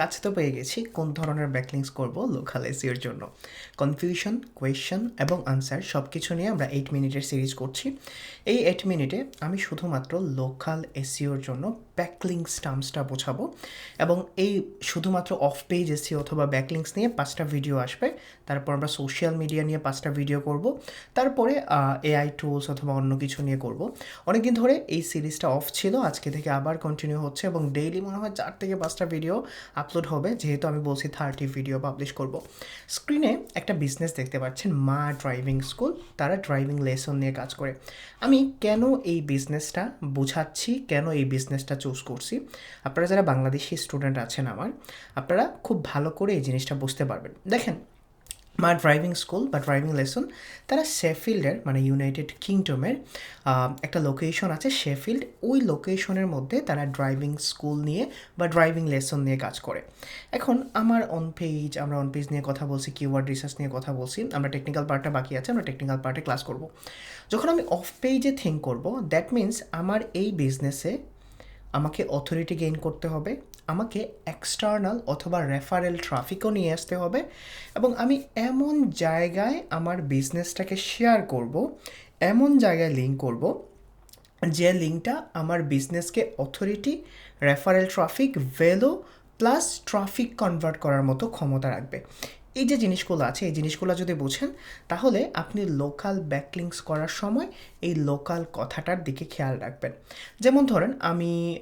কাছে তো পেয়ে গেছি, কোন ধরনের ব্যাকলিংস করব লোকাল এসিওর জন্য। কনফিউশন কোয়েশ্চেন এবং আনসার সব কিছু নিয়ে আমরা এইট মিনিটের সিরিজ করছি। এই এইট মিনিটে আমি শুধুমাত্র লোকাল এসিওর জন্য ব্যাকলিংস টার্মসটা বোঝাবো এবং এই শুধুমাত্র অফ পেজ এসি অথবা ব্যাকলিংস নিয়ে পাঁচটা ভিডিও আসবে। তারপর আমরা সোশ্যাল মিডিয়া নিয়ে পাঁচটা ভিডিও করব। তারপরে এআই টুলস অথবা অন্য কিছু নিয়ে করব। অনেকদিন ধরে এই সিরিজটা অফ ছিল, আজকে থেকে আবার কন্টিনিউ হচ্ছে এবং ডেইলি মনে হয় চার থেকে পাঁচটা ভিডিও আপলোড হবে, যেহেতু আমি বলছি থার্টি ভিডিও পাবলিশ করব। স্ক্রিনে একটা বিজনেস দেখতে পাচ্ছেন, মা ড্রাইভিং স্কুল তারা ড্রাইভিং লেসন নিয়ে কাজ করে। আমি কেন এই বিজনেসটা বোঝাচ্ছি, কেন এই বিজনেসটা চুজ করছি? আপনারা যারা বাংলাদেশি স্টুডেন্ট আছেন আমার, আপনারা খুব ভালো করে এই জিনিসটা বুঝতে পারবেন। দেখেন মা ড্রাইভিং স্কুল বা ড্রাইভিং লেসন, তারা শেফিল্ডের মানে ইউনাইটেড কিংডমের একটা লোকেশন আছে শেফিল্ড। ওই লোকেশনের মধ্যে তারা ড্রাইভিং স্কুল নিয়ে বা ড্রাইভিং লেসন নিয়ে কাজ করে। এখন আমার অন পেজ আমরা অন পেজ নিয়ে কথা বলছি কিওয়ার্ড রিসার্চ নিয়ে কথা বলছি, আমরা টেকনিক্যাল পার্টটা বাকি আছে, আমরা টেকনিক্যাল পার্টে ক্লাস করব। যখন আমি অফ পেজে থিঙ্ক করব দ্যাট মিন্স আমার এই বিজনেসে আমাকে অথরিটি গেইন করতে হবে আমাকে এক্সটার্নাল অথবা রেফারেল ট্রাফিকও নিয়ে আসতে হবে এবং আমি এমন জায়গায় আমার বিজনেসটাকে শেয়ার করব, এমন জায়গায় লিঙ্ক করব, যে লিঙ্কটা আমার বিজনেসকে authority referral traffic value plus traffic convert করার মতো ক্ষমতা রাখবে। এই যে জিনিসগুলো আছে, এই জিনিসগুলো যদি বোঝেন, তাহলে আপনি লোকাল ব্যাকলিংস করার সময় এই লোকাল কথাটার দিকে খেয়াল রাখবেন। যেমন ধরেন, আমি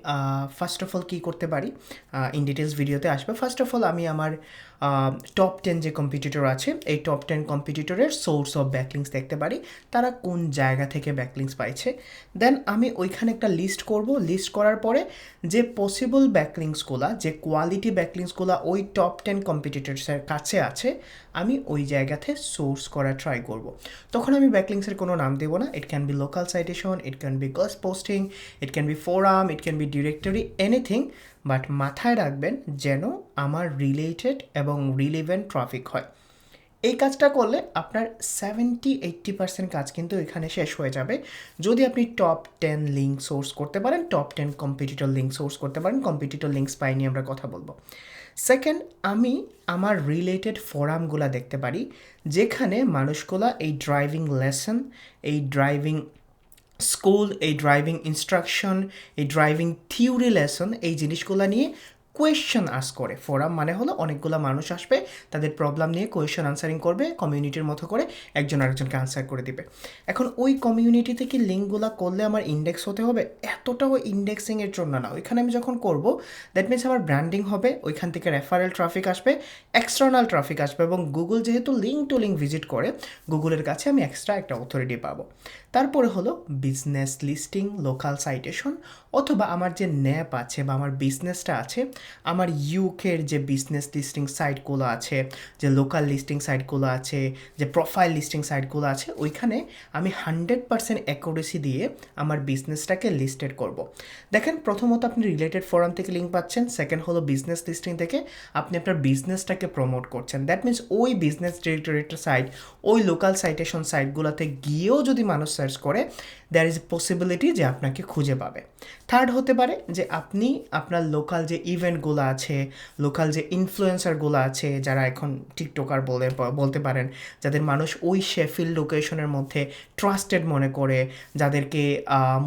ফার্স্ট অফ অল কী করতে পারি? ইন ডিটেলস ভিডিওতে আসবে। ফার্স্ট অফ অল আমি আমার টপ টেন যে কম্পিটিটর আছে, এই টপ টেন কম্পিটিটরের সোর্স অফ ব্যাকলিংস দেখতে পারি, তারা কোন জায়গা থেকে ব্যাকলিংস পাইছে। দেন আমি ওইখানে একটা লিস্ট করব। লিস্ট করার পরে যে পসিবল ব্যাকলিংসগুলা যে কোয়ালিটি ব্যাকলিংসগুলা ওই টপ টেন কম্পিটিটরসের কাছে আছে, আমি ওই জায়গাতে সোর্স করা ট্রাই করব। তখন আমি ব্যাকলিংসের কোনো নাম দেবো না। It can be local citation it can be girls posting it can be forum it can be directory anything but মাথায় রাখবেন যেন আমার রিলেটেড এবং রিলিভেন্ট ট্রাফিক হয়। এই কাজটা করলে আপনার সেভেন্টি এইট্টি পার্সেন্ট কাজ কিন্তু এখানে শেষ হয়ে যাবে। যদি আপনি টপ টেন লিঙ্ক সোর্স করতে পারেন top ten competitor link source করতে পারেন কম্পিটিটর লিঙ্কস পাই নিয়ে আমরা কথা বলব। সেকেন্ড আমি আমার রিলেটেড ফোরামগুলো দেখতে পারি, যেখানে মানুষগুলা এই ড্রাইভিং লেসন এই ড্রাইভিং স্কুল এই ড্রাইভিং ইনস্ট্রাকশন এই ড্রাইভিং থিওরি লেসন এই জিনিসগুলো নিয়ে কোয়েশ্চেন আস করে। ফোরাম মানে হলো অনেকগুলো মানুষ আসবে, তাদের প্রবলেম নিয়ে কোয়েশ্চেন আনসারিং করবে কমিউনিটির মতো করে একজন আরেকজনকে আনসার করে দিবে। এখন ওই কমিউনিটি থেকে লিঙ্কগুলো করলে আমার ইন্ডেক্স হতে হবে? এতটাও ইন্ডেক্সিংয়ের জন্য না। ওইখানে আমি যখন করব দ্যাট মিনস আমার ব্র্যান্ডিং হবে, ওইখান থেকে রেফারেল ট্রাফিক আসবে এক্সটার্নাল ট্রাফিক আসবে এবং গুগল যেহেতু লিঙ্ক টু লিঙ্ক ভিজিট করে গুগলের কাছে আমি এক্সট্রা একটা অথরিটি পাবো। তারপরে হলো বিজনেস লিস্টিং লোকাল সাইটেশন অথবা আমার যে ন্যাপ আছে বা আমার বিজনেসটা আছে, আমার ইউকের যে বিজনেস লিস্টিং সাইটগুলো আছে, যে লোকাল লিস্টিং সাইটগুলো আছে, যে প্রোফাইল লিস্টিং সাইটগুলো আছে, ওইখানে আমি হান্ড্রেড পার্সেন্ট অ্যাকুরেসি দিয়ে আমার বিজনেসটাকে লিস্টেড করব। দেখেন, প্রথমত আপনি রিলেটেড ফোরাম থেকে লিঙ্ক পাচ্ছেন সেকেন্ড হলো বিজনেস লিস্টিং থেকে আপনি আপনার বিজনেসটাকে প্রমোট করছেন দ্যাট মিনস ওই বিজনেস ডিরেক্টরেটের সাইট ওই লোকাল সাইটেশন সাইটগুলোতে গিয়েও যদি মানুষ সার্চ করে দ্যার ইজ পসিবিলিটি যে আপনাকে খুঁজে পাবে। থার্ড হতে পারে যে আপনি আপনার লোকাল যে ইভেন্টগুলো আছে লোকাল যে ইনফ্লুয়েন্সারগুলো আছে, যারা এখন টিকটকার বলে, বলতে পারেন, যাদের মানুষ ওই শেফিল লোকেশনের মধ্যে ট্রাস্টেড মনে করে, যাদেরকে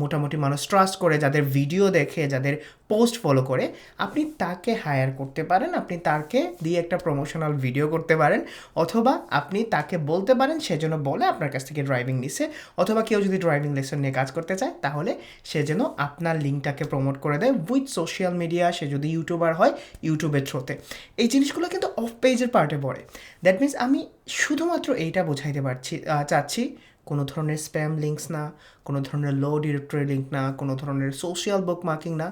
মোটামুটি মানুষ ট্রাস্ট করে, যাদের ভিডিও দেখে, যাদের পোস্ট ফলো করে আপনি তাকে হায়ার করতে পারেন, আপনি তাকে দিয়ে একটা প্রমোশনাল ভিডিও করতে পারেন, অথবা আপনি তাকে বলতে পারেন সেজন্য বলে আপনার কাছ থেকে ড্রাইভিং নিছে, অথবা কেউ যদি ড্রাইভিং লেসন নিয়ে কাজ করতে চায়, তাহলে সে যেন আপনার লিঙ্কটাকে প্রমোট করে দেয় উইথ সোশ্যাল মিডিয়া সে যদি ইউটিউবার হয় ইউটিউবের থ্রোতে এই জিনিসগুলো কিন্তু অফ পেজের পার্টে পড়ে। দ্যাট মিন্স আমি শুধুমাত্র এইটা বোঝাইতে পারছি চাচ্ছি কোনো ধরনের স্প্যাম লিঙ্কস না, কোনো ধরনের লো ডিরেক্টরি লিঙ্ক না, কোনো ধরনের সোশ্যাল বুক মার্কিং না।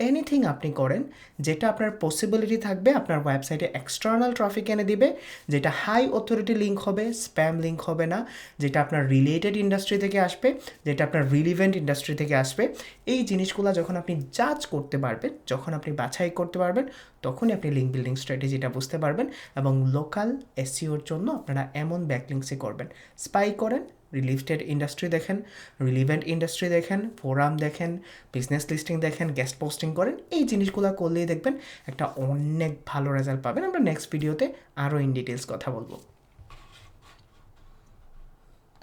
এনিথিং আপনি করেন, যেটা আপনার পসিবিলিটি থাকবে, আপনার ওয়েবসাইটে এক্সটার্নাল ট্রাফিক এনে দিবে, যেটা হাই অথরিটি লিঙ্ক হবে স্প্যাম লিঙ্ক হবে না, যেটা আপনার রিলেটেড ইন্ডাস্ট্রি থেকে আসবে, যেটা আপনার রিলিভেন্ট ইন্ডাস্ট্রি থেকে আসবে। এই জিনিসগুলো যখন আপনি জাজ করতে পারবেন, যখন আপনি বাছাই করতে পারবেন, তখনই আপনি লিঙ্ক বিল্ডিং স্ট্র্যাটেজিটা বুঝতে পারবেন এবং লোকাল এসিওর জন্য আপনারা এমন ব্যাকলিংসই করবেন। স্পাই করেন রিলিফটেড ইন্ডাস্ট্রি দেখেন রিলিভেন্ট ইন্ডাস্ট্রি দেখেন ফোরাম দেখেন বিজনেস লিস্টিং দেখেন গেস্ট পোস্টিং করেন, এই জিনিসগুলো করলেই দেখবেন একটা অনেক ভালো রেজাল্ট পাবেন। আমরা নেক্সট ভিডিওতে আরও ইন ডিটেলস কথা বলব।